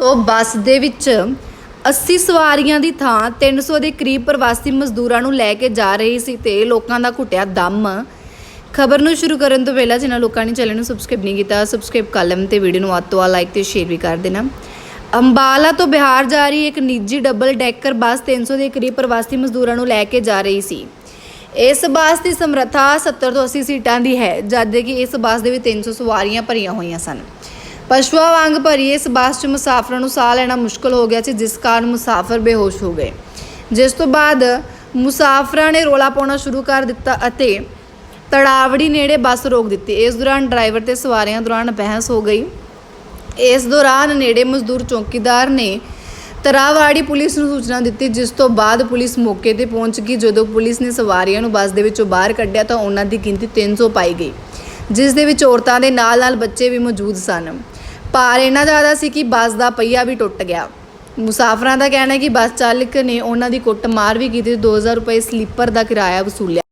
ਤੋਂ ਬੱਸ ਦੇ ਵਿੱਚ 80 ਸਵਾਰੀਆਂ ਦੀ ਥਾਂ 300 ਦੇ ਕਰੀਬ ਪ੍ਰਵਾਸੀ ਮਜ਼ਦੂਰਾਂ ਨੂੰ ਲੈ ਕੇ ਜਾ ਰਹੀ ਸੀ ਤੇ ਲੋਕਾਂ ਦਾ ਘੁੱਟਿਆ ਦਮ। ਖਬਰ ਨੂੰ ਸ਼ੁਰੂ ਕਰਨ ਤੋਂ ਪਹਿਲਾਂ ਜਿਨ੍ਹਾਂ ਲੋਕਾਂ ਨੇ ਚੈਨਲ ਨੂੰ ਸਬਸਕ੍ਰਾਈਬ ਨਹੀਂ ਕੀਤਾ, ਸਬਸਕ੍ਰਾਈਬ ਕਰ ਲਵੋ ਤੇ ਵੀਡੀਓ ਨੂੰ ਵੱਧ ਤੋਂ ਵੱਧ ਲਾਈਕ ਤੇ ਸ਼ੇਅਰ ਵੀ ਕਰ ਦੇਣਾ। ਅੰਬਾਲਾ ਤੋਂ ਬਿਹਾਰ ਜਾ ਰਹੀ ਇੱਕ ਨਿੱਜੀ ਡਬਲ ਡੈਕਰ ਬੱਸ 300 ਦੇ ਕਰੀਬ ਪ੍ਰਵਾਸੀ ਮਜ਼ਦੂਰਾਂ ਨੂੰ ਲੈ ਕੇ ਜਾ ਰਹੀ ਸੀ। ਇਸ ਬੱਸ ਦੀ ਸਮਰੱਥਾ 70 ਤੋਂ 80 ਸੀਟਾਂ ਦੀ ਹੈ, ਜਦ ਕਿ ਇਸ ਬੱਸ ਦੇ ਵਿੱਚ 300 ਸਵਾਰੀਆਂ ਭਰੀਆਂ ਹੋਈਆਂ ਸਨ। ਪਸ਼ੂਆਂ ਵਾਂਗ ਭਰੀ ਇਸ ਬੱਸ 'ਚ ਮੁਸਾਫਰਾਂ ਨੂੰ ਸਾਹ ਲੈਣਾ ਮੁਸ਼ਕਲ ਹੋ ਗਿਆ ਸੀ, ਜਿਸ ਕਾਰਨ ਮੁਸਾਫਰ ਬੇਹੋਸ਼ ਹੋ ਗਏ। ਜਿਸ ਤੋਂ ਬਾਅਦ ਮੁਸਾਫਰਾਂ ਨੇ ਰੋਲਾ ਪਾਉਣਾ ਸ਼ੁਰੂ ਕਰ ਦਿੱਤਾ ਅਤੇ ਤੜਾਵੜੀ ਨੇੜੇ ਬੱਸ ਰੋਕ ਦਿੱਤੀ। ਇਸ ਦੌਰਾਨ ਡਰਾਈਵਰ ਤੇ ਸਵਾਰੀਆਂ ਦੌਰਾਨ ਬਹਿਸ ਹੋ ਗਈ। ਇਸ ਦੌਰਾਨ ਨੇੜੇ ਮਜ਼ਦੂਰ ਚੌਕੀਦਾਰ ਨੇ ਤਰਾਵਾੜੀ ਪੁਲਿਸ ਨੂੰ ਸੂਚਨਾ ਦਿੱਤੀ, ਜਿਸ ਤੋਂ ਬਾਅਦ ਪੁਲਿਸ ਮੌਕੇ ਤੇ ਪਹੁੰਚ ਗਈ। ਜਦੋਂ ਪੁਲਿਸ ਨੇ ਸਵਾਰੀਆਂ ਨੂੰ ਬੱਸ ਦੇ ਵਿੱਚੋਂ ਬਾਹਰ ਕੱਢਿਆ ਤਾਂ ਉਹਨਾਂ ਦੀ ਗਿਣਤੀ 300 ਪਾਈ ਗਈ, ਜਿਸ ਦੇ ਵਿੱਚ ਔਰਤਾਂ ਦੇ ਨਾਲ-ਨਾਲ ਬੱਚੇ ਵੀ ਮੌਜੂਦ ਸਨ। ਭਾਰ ਇੰਨਾ ਜ਼ਿਆਦਾ ਸੀ ਕਿ ਬੱਸ ਦਾ ਪਹੀਆ ਵੀ ਟੁੱਟ ਗਿਆ। ਮੁਸਾਫਰਾਂ ਦਾ ਕਹਿਣਾ ਹੈ ਕਿ ਬੱਸ ਚਾਲਕ ਨੇ ਉਹਨਾਂ ਦੀ ਕੁੱਟ ਮਾਰ ਵੀ ਕੀਤੀ ਤੇ 2000 ਰੁਪਏ ਸਲੀਪਰ ਦਾ ਕਿਰਾਇਆ ਵਸੂਲਿਆ।